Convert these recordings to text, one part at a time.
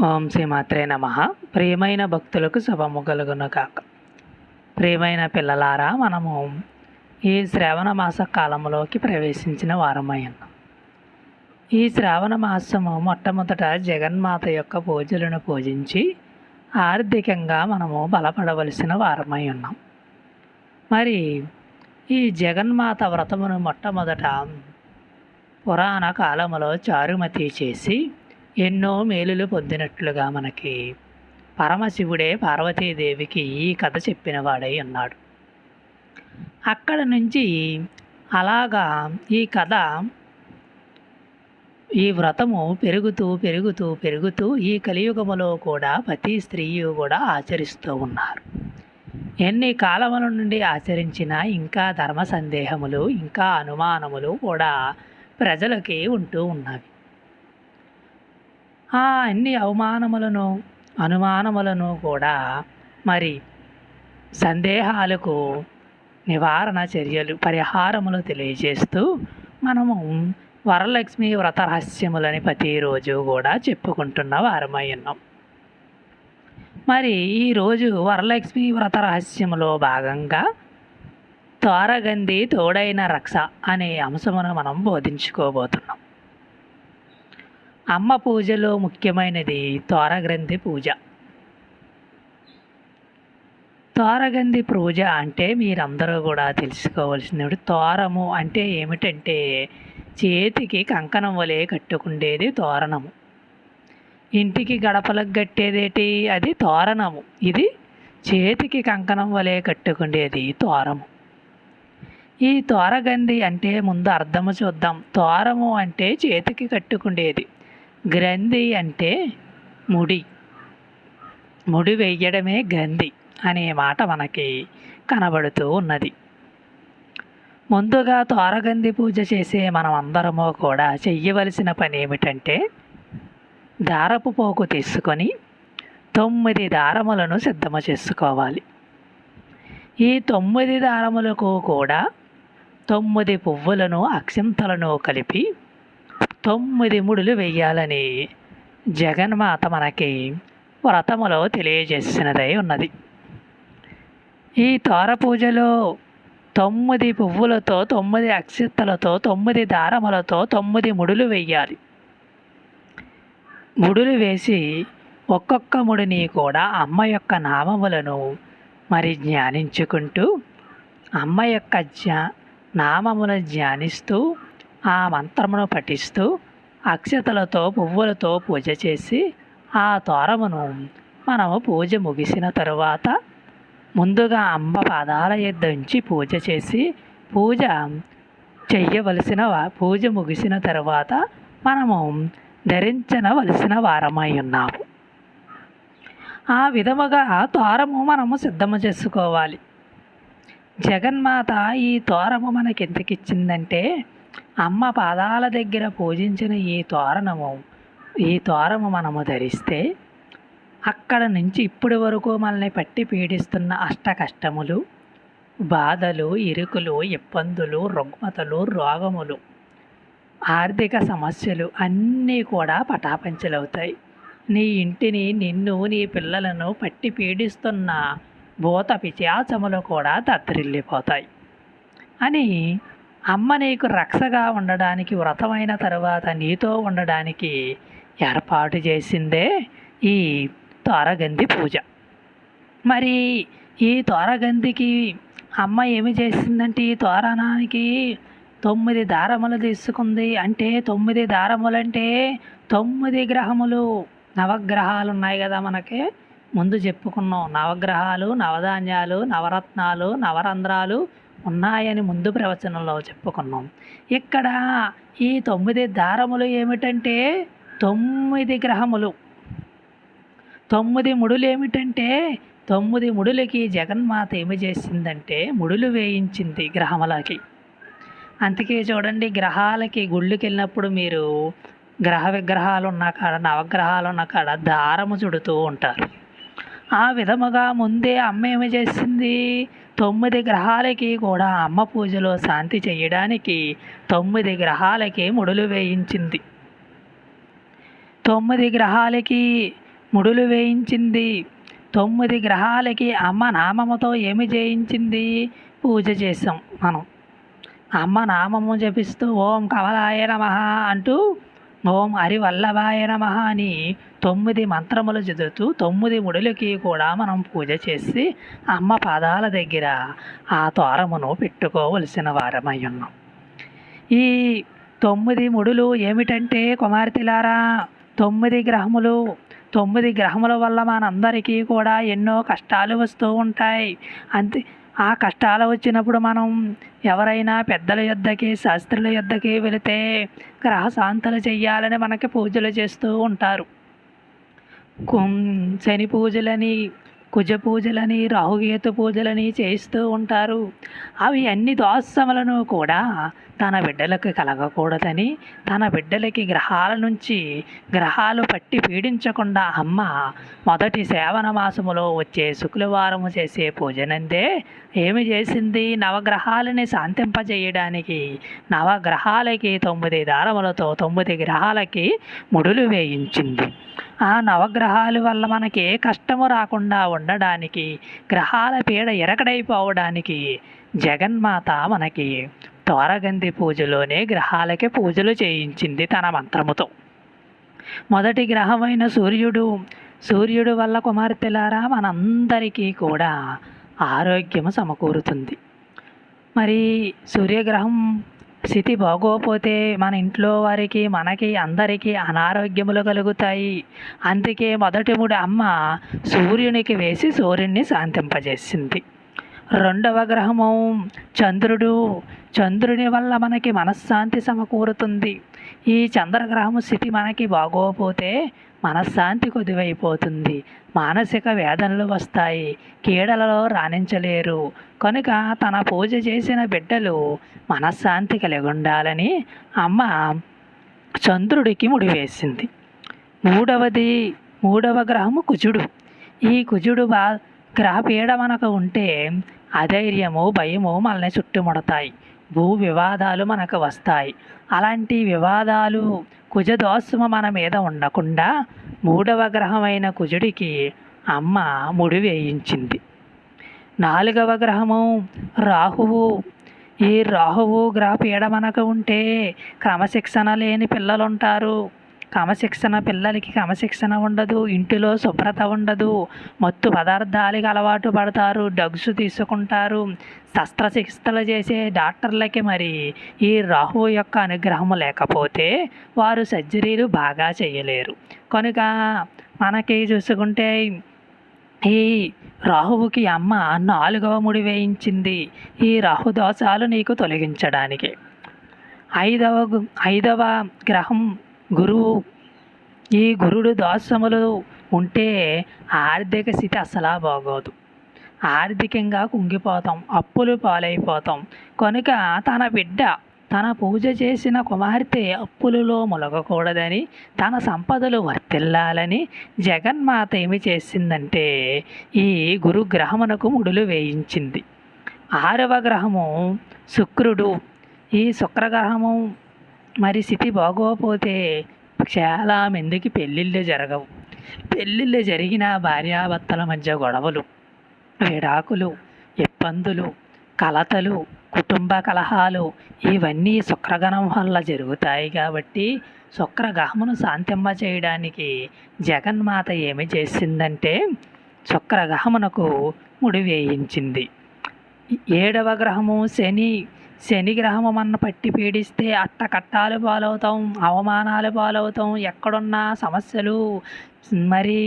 ఓం శ్రీమాత్రే నమ. ప్రియమైన భక్తులకు శుభము కలుగును కాక ప్రియమైన పిల్లలారా మనము ఈ శ్రావణ మాస కాలంలోకి ప్రవేశించిన వారమై ఉన్నాం ఈ శ్రావణ మాసము మొట్టమొదట జగన్మాత యొక్క పూజలను పూజించి ఆర్థికంగా మనము బలపడవలసిన వారమై ఉన్నాం మరి ఈ జగన్మాత వ్రతమును మొట్టమొదట పురాణ కాలములో చారుమతి చేసి ఎన్నో మేలులు పొందినట్లుగా మనకి పరమశివుడే పార్వతీదేవికి ఈ కథ చెప్పినవాడై ఉన్నాడు. అక్కడ నుంచి అలాగా ఈ కథ ఈ వ్రతము పెరుగుతూ పెరుగుతూ పెరుగుతూ ఈ కలియుగములో కూడా ప్రతి స్త్రీయు కూడా ఆచరిస్తూ ఉన్నారు. ఎన్ని కాలముల నుండి ఆచరించినా ఇంకా ధర్మ సందేహములు ఇంకా అనుమానములు కూడా ప్రజలకి ఉంటూ ఉన్నవి. ఆ అన్ని అవమానములను అనుమానములను కూడా మరి సందేహాలకు నివారణ చర్యలు పరిహారములు తెలియజేస్తూ మనము వరలక్ష్మి వ్రత రహస్యములని ప్రతిరోజు కూడా చెప్పుకుంటున్న వారమై ఉన్నాం. మరి ఈరోజు వరలక్ష్మి వ్రత రహస్యములో భాగంగా త్వరగంది తోడైన రక్ష అనే అంశమును మనం బోధించుకోబోతున్నాం. అమ్మ పూజలో ముఖ్యమైనది తోరగ్రంథి పూజ. తోరగంది పూజ అంటే మీరందరూ కూడా తెలుసుకోవాల్సింది తోరము అంటే ఏమిటంటే చేతికి కంకణం వలె కట్టుకుండేది తోరణము. ఇంటికి గడపలకు కట్టేదేటి? అది తోరణము. ఇది చేతికి కంకణం వలె కట్టుకుండేది తోరము. ఈ తోరగంది అంటే ముందు అర్థము చూద్దాం. తోరము అంటే చేతికి కట్టుకుండేది. గ్రంథి అంటే ముడి. ముడి వేయడమే గ్రంథి అనే మాట మనకి కనబడుతూ ఉన్నది. ముందుగా తోరగంది పూజ చేసే మనం అందరము కూడా చెయ్యవలసిన పని ఏమిటంటే దారపు పోకు తీసుకొని తొమ్మిది దారములను సిద్ధము చేసుకోవాలి. ఈ తొమ్మిది దారములకు కూడా తొమ్మిది పువ్వులను అక్షింతలను కలిపి తొమ్మిది ముడులు వెయ్యాలని జగన్మాత మనకి వ్రతములో తెలియజేసినదై ఉన్నది. ఈ తోర పూజలో తొమ్మిది పువ్వులతో తొమ్మిది అక్షిత్తలతో తొమ్మిది దారములతో తొమ్మిది ముడులు వేయాలి ముడులు వేసి ఒక్కొక్క ముడిని కూడా అమ్మ యొక్క నామములను మరి ధ్యానించుకుంటూ అమ్మ యొక్క జ్ఞా నామములను ధ్యానిస్తూ ఆ మంత్రమును పఠిస్తూ అక్షతలతో పువ్వులతో పూజ చేసి ఆ తోరమును మనము పూజ ముగిసిన తరువాత ముందుగా అంబ పాదాల యొద్ద ఉంచి పూజ చేసి పూజ చెయ్యవలసిన పూజ ముగిసిన తరువాత మనము ధరించనవలసిన వారమై ఉన్నాము. ఆ విధముగా తోరము మనము సిద్ధము చేసుకోవాలి. జగన్మాత ఈ తోరము మనకి ఎందుకు ఇచ్చిందంటే అమ్మ పాదాల దగ్గర పూజించిన ఈ తోరణము ఈ తోరము మనము ధరిస్తే అక్కడ నుంచి ఇప్పటి వరకు మనల్ని పట్టి పీడిస్తున్న అష్ట కష్టములు బాధలు ఇరుకులు ఇబ్బందులు రుగ్మతలు రోగములు ఆర్థిక సమస్యలు అన్నీ కూడా పటాపంచలవుతాయి. నీ ఇంటిని నిన్ను నీ పిల్లలను పట్టి పీడిస్తున్న భూత పిచాచములు కూడా దద్దరిల్లిపోతాయి అని అమ్మ నీకు రక్షగా ఉండడానికి వ్రతమైన తరువాత నీతో ఉండడానికి ఏర్పాటు చేసిందే ఈ తోరగంది పూజ. మరి ఈ తోరగందికి అమ్మ ఏమి చేసిందంటే ఈ తోరణానికి తొమ్మిది దారములు తీసుకుంది. అంటే తొమ్మిది దారములంటే తొమ్మిది గ్రహములు. నవగ్రహాలు ఉన్నాయి కదా మనకి. ముందు చెప్పుకున్నాం నవగ్రహాలు నవధాన్యాలు నవరత్నాలు నవరంధ్రాలు ఉన్నాయని ముందు ప్రవచనంలో చెప్పుకున్నాం. ఇక్కడ ఈ తొమ్మిది దారములు ఏమిటంటే తొమ్మిది గ్రహములు. తొమ్మిది ముడులు ఏమిటంటే తొమ్మిది ముడులకి జగన్మాత ఏమి చేసిందంటే ముడులు వేయించింది గ్రహములకి. అందుకే చూడండి గ్రహాలకి గుళ్ళకి వెళ్ళినప్పుడు మీరు గ్రహ విగ్రహాలు ఉన్న కాడ నవగ్రహాలు ఉన్న కాడ దారము చుడుతూ ఉంటారు. ఆ విధముగా ముందే అమ్మ ఏమి చేసింది? తొమ్మిది గ్రహాలకి కూడా అమ్మ పూజలో శాంతి చేయడానికి తొమ్మిది గ్రహాలకి ముడులు వేయించింది. తొమ్మిది గ్రహాలకి ముడులు వేయించింది. తొమ్మిది గ్రహాలకి అమ్మ నామముతో ఏమి చేయించింది? పూజ చేసాం మనం. అమ్మ నామము జపిస్తూ ఓం కమలాయ నమ అంటూ ఓం హరివల్లభాయ నమ అని తొమ్మిది మంత్రములు చదువుతూ తొమ్మిది ముడులకి కూడా మనం పూజ చేసి అమ్మ పాదాల దగ్గర ఆ తోరమును పెట్టుకోవలసిన వారమై ఉన్నాం. ఈ తొమ్మిది ముడులు ఏమిటంటే కుమార్తెలారా తొమ్మిది గ్రహములు తొమ్మిది గ్రహముల వల్ల మనందరికీ కూడా ఎన్నో కష్టాలు వస్తూ ఉంటాయి. అంతే ఆ కష్టాలు వచ్చినప్పుడు మనం ఎవరైనా పెద్దల యొద్దకి శాస్త్రుల యొద్దకి వెళితే గ్రహశాంతలు చెయ్యాలని మనకి పూజలు చేస్తూ ఉంటారు. శని పూజలని కుజ పూజలని రాహుకేతు పూజలని చేస్తూ ఉంటారు. అవి అన్ని దోషములను కూడా తన బిడ్డలకు కలగకూడదని తన బిడ్డలకి గ్రహాల నుంచి గ్రహాలు పట్టి పీడించకుండా అమ్మ మొదటి సేవన మాసములో వచ్చే శుక్రవారము చేసే పూజనందే. ఏమి చేసింది? నవగ్రహాలని శాంతింపజేయడానికి నవగ్రహాలకి తొమ్మిది దారములతో తొమ్మిది గ్రహాలకి ముడులు వేయించింది. ఆ నవగ్రహాల వల్ల మనకి ఏ కష్టము రాకుండా ఉండడానికి గ్రహాల పీడ ఎరకడైపోవడానికి జగన్మాత మనకి తోరగంది పూజలోనే గ్రహాలకి పూజలు చేయించింది తన మంత్రముతో. మొదటి గ్రహమైన సూర్యుడు సూర్యుడు వల్ల కుమార్తెలారా మనందరికీ కూడా ఆరోగ్యము సమకూరుతుంది. మరి సూర్యగ్రహం స్థితి బాగోపోతే మన ఇంట్లో వారికి మనకి అందరికీ అనారోగ్యములు కలుగుతాయి. అందుకే మొదటి మూడు అమ్మ సూర్యునికి వేసి సూర్యుడిని శాంతింపజేసింది. రెండవ గ్రహము చంద్రుడు. చంద్రుని వల్ల మనకి మనశ్శాంతి సమకూరుతుంది. ఈ చంద్రగ్రహము స్థితి మనకి బాగోపోతే మనశ్శాంతి కొద్దివైపోతుంది. మానసిక వేదనలు వస్తాయి. కీడలలో రాణించలేరు. కనుక తన పూజ చేసిన బిడ్డలు మనశ్శాంతి కలిగి ఉండాలని అమ్మ చంద్రుడికి ముడివేసింది. మూడవది మూడవ గ్రహము కుజుడు. ఈ కుజుడు బా గ్రహపీడ మనకు ఉంటే అధైర్యము భయము మనల్ని చుట్టుముడతాయి. భూ వివాదాలు మనకు వస్తాయి. అలాంటి వివాదాలు కుజదోషము మన మీద ఉండకుండా మూడవ గ్రహమైన కుజుడికి అమ్మ ముడి వేయించింది. నాలుగవ గ్రహము రాహువు. ఈ రాహువు గ్రహ పీడ మనకు ఉంటే క్రమశిక్షణ లేని పిల్లలుంటారు. క్రమశిక్షణ పిల్లలకి క్రమశిక్షణ ఉండదు ఇంటిలో శుభ్రత ఉండదు మత్తు పదార్థాలకి అలవాటు పడతారు డ్రగ్స్ తీసుకుంటారు శస్త్రచికిత్సలు చేసే డాక్టర్లకి మరి ఈ రాహువు యొక్క అనుగ్రహం లేకపోతే వారు సర్జరీలు బాగా చేయలేరు. కనుక మనకి చూసుకుంటే ఈ రాహువుకి అమ్మ నాలుగవ ముడి వేయించింది. ఈ రాహు దోషాలు నీకు తొలగించడానికి. ఐదవ ఐదవ గ్రహం గురువు ఈ గురుడు దోషములు ఉంటే ఆర్థిక స్థితి అసలా బాగోదు. ఆర్థికంగా కుంగిపోతాం అప్పులు పాలైపోతాం. కనుక తన బిడ్డ తన పూజ చేసిన కుమార్తె అప్పులలో మొలగకూడదని తన సంపదలు వర్తిల్లాలని జగన్మాత ఏమి చేసిందంటే ఈ గురుగ్రహమునకు ముడులు వేయించింది. ఆరవ గ్రహము శుక్రుడు. ఈ శుక్రగ్రహము మరి స్థితి బాగోపోతే చాలా మందికి పెళ్ళిళ్ళు జరగవు. పెళ్ళిళ్ళు జరిగిన భార్యాభర్తల మధ్య గొడవలు విడాకులు ఇబ్బందులు కలతలు కుటుంబ కలహాలు ఇవన్నీ శుక్రగణం వల్ల జరుగుతాయి కాబట్టి శుక్రగ్రహమును శాంతింప చేయడానికి జగన్మాత ఏమి చేసిందంటే శుక్రగ్రహమునకు ముడి వేయించింది. ఏడవ గ్రహము శని శని గ్రహము మన పట్టి పీడిస్తే అట్ట కట్టాలు పాలవుతాం అవమానాలు పాలవుతాం ఎక్కడున్నా సమస్యలు. మరి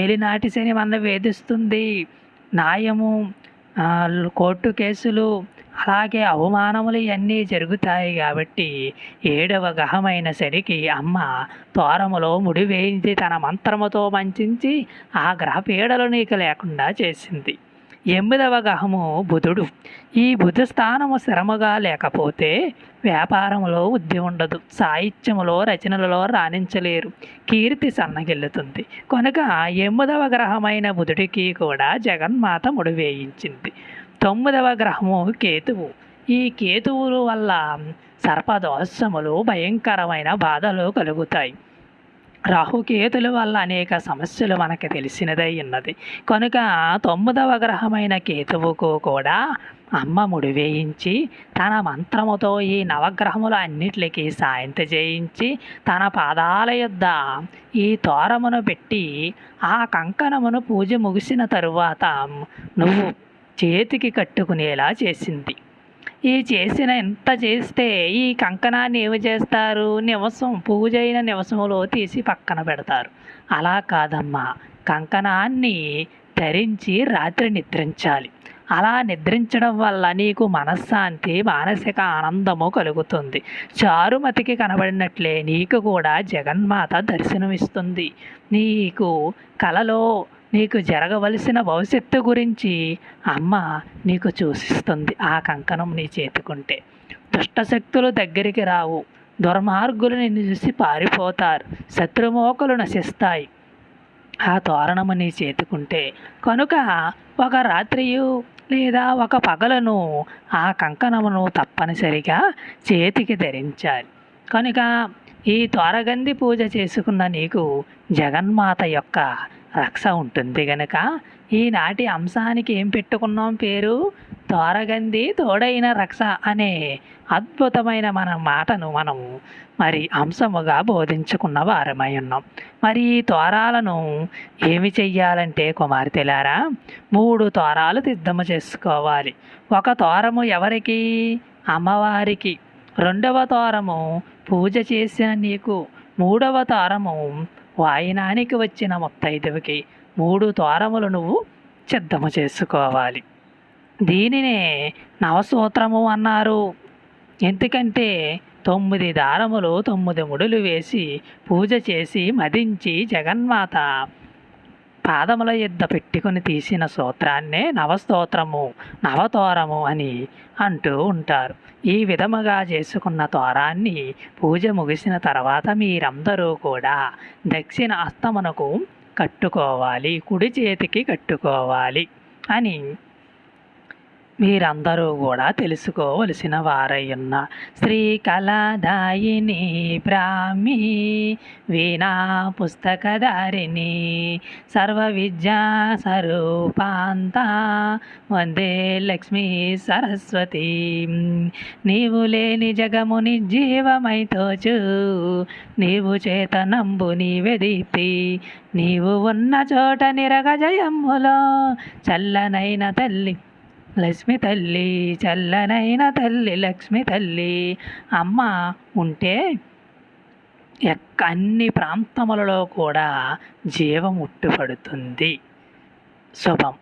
ఏలినాటి శని మన వేధిస్తుంది. న్యాయము కోర్టు కేసులు అలాగే అవమానములు ఇవన్నీ జరుగుతాయి కాబట్టి ఏడవ గ్రహమైన శనికి అమ్మ తోరములో ముడి వేయించి తన మంత్రముతో మంచించి ఆ గ్రహ పీడలు నీకు లేకుండా చేసింది. ఎనిమిదవ గ్రహము బుధుడు. ఈ బుధ స్థానము శ్రమగా లేకపోతే వ్యాపారములో వృద్ధి ఉండదు. సాహిత్యములో రచనలలో రాణించలేరు. కీర్తి సన్నగిల్లుతుంది. కనుక ఎనిమిదవ గ్రహమైన బుధుడికి కూడా జగన్మాత ముడివేయించింది తొమ్మిదవ గ్రహము కేతువు. ఈ కేతువుల వల్ల సర్పదోషములు భయంకరమైన బాధలు కలుగుతాయి. రాహుకేతుల వల్ల అనేక సమస్యలు మనకి తెలిసినదై ఉన్నది. కనుక తొమ్మిదవ గ్రహమైన కేతువుకు కూడా అమ్మ ముడివేయించి తన మంత్రముతో ఈ నవగ్రహములు అన్నిటికీ సాయంత చేయించి తన పాదాల యొద్ద ఈ తోరమును పెట్టి ఆ కంకణమును పూజ ముగిసిన తరువాత నువ్వు చేతికి కట్టుకునేలా చేసింది. ఈ చేసిన ఎంత చేస్తే ఈ కంకణాన్ని ఏమి చేస్తారు? నివసం పూజ అయిన నివసంలో తీసి పక్కన పెడతారు. అలా కాదమ్మా. కంకణాన్ని ధరించి రాత్రి నిద్రించాలి. అలా నిద్రించడం వల్ల నీకు మనశ్శాంతి మానసిక ఆనందము కలుగుతుంది. చారుమతికి కనబడినట్లే నీకు కూడా జగన్మాత దర్శనమిస్తుంది. నీకు కలలో నీకు జరగవలసిన భవిష్యత్తు గురించి అమ్మ నీకు చూసిస్తుంది ఆ కంకణం నీ చేతికుంటే. దుష్టశక్తులు దగ్గరికి రావు. దుర్మార్గులు నిన్ను చూసి పారిపోతారు. శత్రుమోకలు నశిస్తాయి. ఆ తోరణము నీ చేతుకుంటే కనుక ఒక రాత్రియు లేదా ఒక పగలను ఆ కంకణమును తప్పనిసరిగా చేతికి ధరించాలి. కనుక ఈ తోరగంది పూజ చేసుకున్న నీకు జగన్మాత యొక్క రక్ష ఉంటుంది గనక. ఈనాటి అంశానికి ఏం పెట్టుకున్నాం పేరు? తోరగంది తోడైన రక్ష అనే అద్భుతమైన మన మాటను మనము మరి అంశముగా బోధించుకున్న వారమై ఉన్నాం. మరి ఈ తోరాలను ఏమి చెయ్యాలంటే కుమార్తెలారా మూడు తోరాలు సిద్ధము చేసుకోవాలి. ఒక తోరము ఎవరికి? అమ్మవారికి. రెండవ తోరము పూజ చేసిన నీకు. మూడవ తోరము వాయినానికి వచ్చిన ముత్తైదువుకి మూడు తోరములు నువ్వు సిద్ధము చేసుకోవాలి. దీనినే నవసూత్రము అన్నారు. ఎందుకంటే తొమ్మిది దారములు తొమ్మిది ముడులు వేసి పూజ చేసి మదించి జగన్మాత పాదముల యుద్ధ పెట్టుకుని తీసిన సూత్రాన్నే నవస్తోత్రము నవతోరము అని అంటూ ఉంటారు. ఈ విధముగా చేసుకున్న తోరాన్ని పూజ ముగిసిన తర్వాత మీరందరూ కూడా దక్షిణ అస్తమునకు కట్టుకోవాలి కుడి చేతికి కట్టుకోవాలి అని మీరందరూ కూడా తెలుసుకోవలసిన వారయ్యున్న శ్రీ కళాదాయిని బ్రాహ్మి వీణా పుస్తకధారిణి సర్వ విద్యా స్వరూపాంత వందే లక్ష్మీ సరస్వతి. నీవు లేని జగము నిర్జీవమై తోచు నీవు చేతనంబు నీవే నీవు ఉన్న చోట నిరగజయమ్ములో చల్లనైన తల్లి లక్ష్మి తల్లి చల్లనైన తల్లి లక్ష్మి తల్లి. అమ్మ ఉంటే ఎక్క అన్ని ప్రాంతములలో కూడా జీవం ఉట్టుపడుతుంది. శుభం.